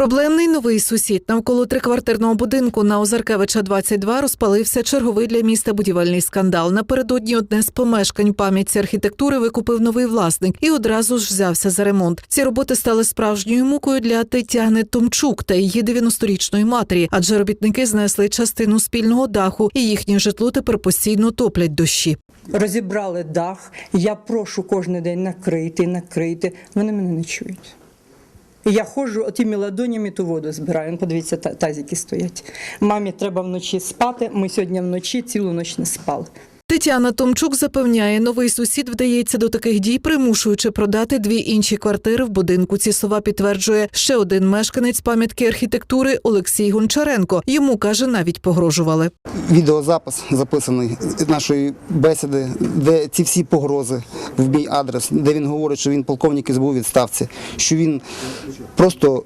Проблемний новий сусід навколо триквартирного будинку на Озаркевича 22 розпалився черговий для міста будівельний скандал. Напередодні одне з помешкань пам'ятці архітектури викупив новий власник і одразу ж взявся за ремонт. Ці роботи стали справжньою мукою для Тетяни Томчук та її 90-річної матері, адже робітники знесли частину спільного даху, і їхнє житло тепер постійно топлять дощі. Розібрали дах. Я прошу кожен день накрити, накрити. Вони мене не чують. І я ходжу, отими ладонями ту воду збираю. Подивіться, та- тазики стоять. Мамі треба вночі спати. Ми сьогодні вночі цілу ніч не спали. Тетяна Томчук запевняє, новий сусід вдається до таких дій, примушуючи продати дві інші квартири в будинку. Ці слова підтверджує ще один мешканець пам'ятки архітектури Олексій Гончаренко. Йому каже, навіть погрожували. Відеозапис записаний нашої бесіди, де ці всі погрози в мій адрес, де він говорить, що він полковник СБУ відставці, що він просто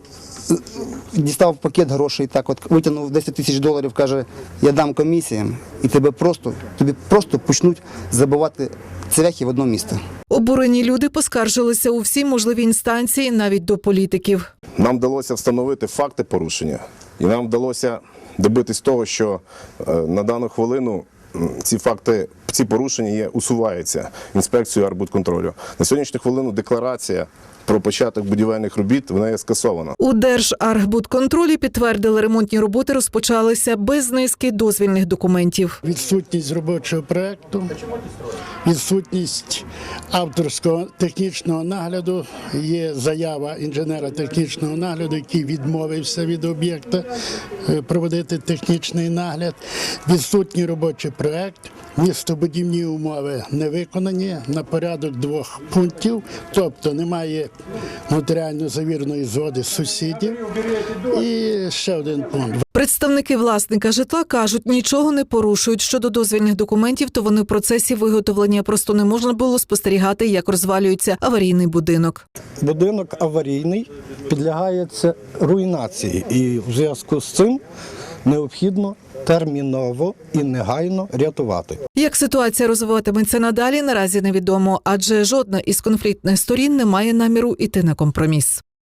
дістав пакет грошей, так от витягнув 10 тисяч доларів, каже, я дам комісіям, і тебе просто, тобі просто почнуть забивати цвяхи в одно місто. Обурені люди поскаржилися у всі можливі інстанції, навіть до політиків. Нам вдалося встановити факти порушення, і нам вдалося добитись того, що е, на дану хвилину ці факти, ці порушення є, усуваються інспекцією арбудконтролю. На сьогоднішню хвилину декларація про початок будівельних робіт вона є скасована. У Держархбудконтролі підтвердили, ремонтні роботи розпочалися без низки дозвільних документів. відсутність робочого проекту, відсутність авторського технічного нагляду. Є заява інженера технічного нагляду, який відмовився від об'єкта е, проводити технічний нагляд. Відсутній робочий проект. Містобудівні умови не виконані на порядок двох пунктів, тобто немає нотаріально завіреної згоди сусідів. І ще один пункт. Представники власника житла кажуть, нічого не порушують щодо дозвільних документів, то вони в процесі виготовлення просто не можна було спостерігати, як розвалюється аварійний будинок. будинок аварійний, підлягає це руйнації, і в зв'язку з цим необхідно терміново і негайно рятувати. Як ситуація розвиватиметься надалі, наразі невідомо, адже жодна із конфліктних сторін не має наміру іти на компроміс.